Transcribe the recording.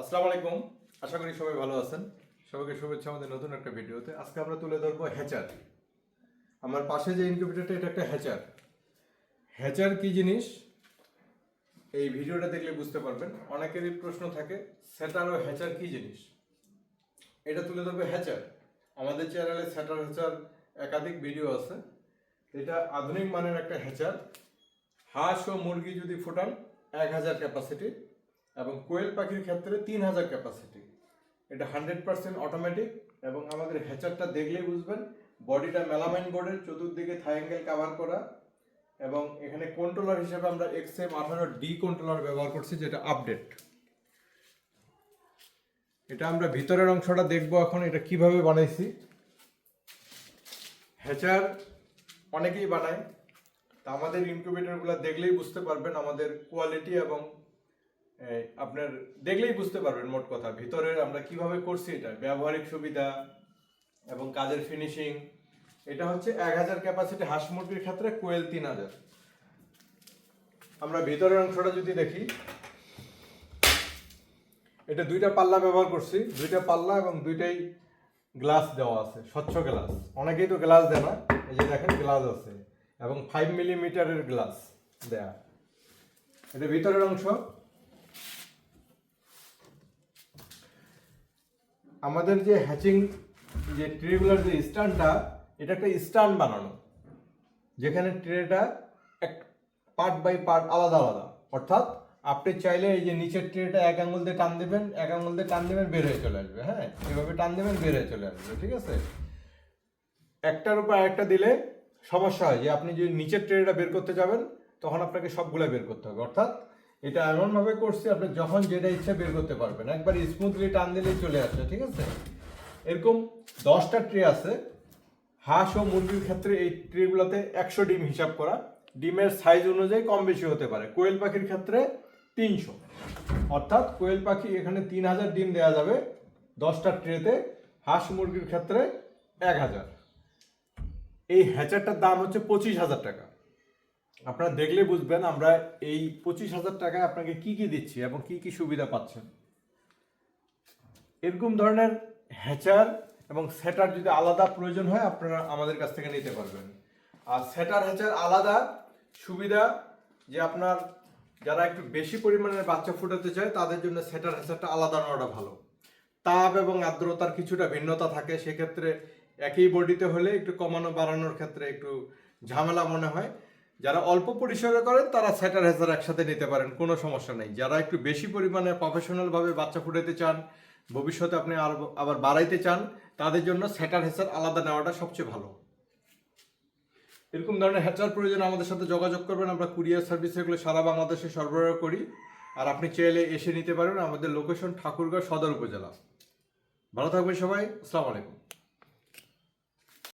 আসসালামু আলাইকুম। আশা করি সবাই ভালো আছেন। সবাইকে শুভেচ্ছা আমাদের নতুন একটা ভিডিওতে। আজকে আমরা তুলে ধরবো হ্যাচার। আমার পাশে যে ইনকিউবেটরটা এটা একটা হ্যাচার। হ্যাচার কি জিনিস? এই ভিডিওটা দেখলে বুঝতে পারবেন। অনেকেরই প্রশ্ন থাকে, সেটার ও হ্যাচার কি জিনিস? এটা তুলে ধরবে হ্যাচার। আমাদের চ্যানেলে স্যাটার হ্যাচার একাধিক ভিডিও আছে। এটা আধুনিক মানের একটা হ্যাচার। হাঁস ও মুরগি যদি ফোটান, এক হাজার ক্যাপাসিটি এবং কোয়েল পাখির ক্ষেত্রে তিন হাজার ক্যাপাসিটি এটা হান্ড্রেড পার্সেন্ট অটোমেটিক এবং আমাদের হ্যাচারটা দেখলেই বুঝবেন। বডিটা মেলামাইন বোর্ডের চতুর্দিকে থাইঙ্গেল কাভার করা এবং এখানে কন্ট্রোলার হিসেবে আমরা এক্স এম আঠারো ডি কন্ট্রোলার ব্যবহার করছি, যেটা আপডেট এটা আমরা ভিতরের অংশটা দেখব এখন, এটা কীভাবে বানাইছি। হ্যাচার অনেকেই বানায়। তা আমাদের ইনকিউবেটরগুলো দেখলেই বুঝতে পারবেন আমাদের কোয়ালিটি এবং আপনার দেখলেই বুঝতে পারবেন মোট কথা। ভিতরে আমরা কীভাবে করছি এটা, ব্যবহারিক সুবিধা এবং কাজের ফিনিশিং এটা হচ্ছে এক হাজার ক্যাপাসিটি হাঁস মুরগির ক্ষেত্রে কোয়েল তিন হাজার। আমরা ভিতরের অংশটা যদি দেখি, এটা দুইটা পাল্লা ব্যবহার করছি, দুইটা পাল্লা এবং দুইটাই গ্লাস দেওয়া আছে, স্বচ্ছ গ্লাস। অনেকেই তো গ্লাস দেয় না, এই যে দেখেন গ্লাস আছে এবং ফাইভ মিলিমিটারের গ্লাস দেয়া। এটা ভিতরের অংশ। আমাদের যে হ্যাচিং যে ট্রেগুলার যে স্ট্যান্ডটা এটা একটা স্ট্যান্ড বানানো। যেখানে ট্রেটা এক পার্ট বাই পার্ট আলাদা আলাদা। অর্থাৎ আপনি চাইলে এই যে নিচের ট্রেটা এক আঙুল দিয়ে টান দেবেন, এক আঙুল দিয়ে টান দেবেন, বের হয়ে চলে আসবে হ্যাঁ? এভাবে টান দেবেন, বের হয়ে চলে আসবে, ঠিক আছে? একটার উপর একটা দিলে সমস্যা হয় যে আপনি যদি নিচের ট্রেটা বের করতে যাবেন, তখন আপনাকে সবগুলো বের করতে হবে। অর্থাৎ এটা এমনভাবে করছি, আপনি যখন যেটা ইচ্ছা বের করতে পারবেন। একবার স্মুথলি টান দিলেই চলে আসবে ঠিক আছে? এরকম দশটা ট্রে আছে। হাঁস ও মুরগির ক্ষেত্রে এই ট্রেগুলোতে একশো ডিম হিসাব করা। ডিমের সাইজ অনুযায়ী কম বেশি হতে পারে। কোয়েল পাখির ক্ষেত্রে তিনশো। অর্থাৎ কোয়েল পাখি এখানে তিন হাজার ডিম দেওয়া যাবে দশটা ট্রেতে হাঁস মুরগির ক্ষেত্রে এক হাজার। এই হ্যাচারটার দাম হচ্ছে পঁচিশ হাজার টাকা। আপনারা দেখলে বুঝবেন আমরা এই পঁচিশ হাজার টাকায় আপনাকে কি কি দিচ্ছি এবং কি কি সুবিধা পাচ্ছেন। এরকম ধরনের হ্যাচার এবং সেটার যদি আলাদা প্রয়োজন হয়, আপনারা আমাদের কাছ থেকে নিতে পারবেন। আর সেটার হ্যাচার আলাদা সুবিধা যে আপনার যারা একটু বেশি পরিমাণের বাচ্চা ফুটাতে চায়, তাদের জন্য সেটার হ্যাচারটা আলাদা নেওয়াটা ভালো। তাপ এবং আর্দ্রতার কিছুটা ভিন্নতা থাকে, সেক্ষেত্রে একই বডিতে হলে একটু কমানো বাড়ানোর ক্ষেত্রে একটু ঝামেলা মনে হয়। যারা অল্প পরিসরে করেন, তারা স্যাটার হেসার একসাথে নিতে পারেন, কোনো সমস্যা নেই। যারা একটু বেশি পরিমাণে প্রফেশনালভাবে বাচ্চা ফুটাতে চান, ভবিষ্যতে আপনি আর আবার বাড়াইতে চান, তাদের জন্য স্যাটার হেসার আলাদা নেওয়াটা সবচেয়ে ভালো। এরকম ধরনের হ্যাচার প্রয়োজন আমাদের সাথে যোগাযোগ করবেন। আমরা কুরিয়ার সার্ভিস এগুলো সারা বাংলাদেশে সরবরাহ করি। আর আপনি চাইলে এসে নিতে পারেন আমাদের লোকেশন ঠাকুরগাঁও সদর উপজেলা। ভালো থাকবেন সবাই। আসসালামু আলাইকুম।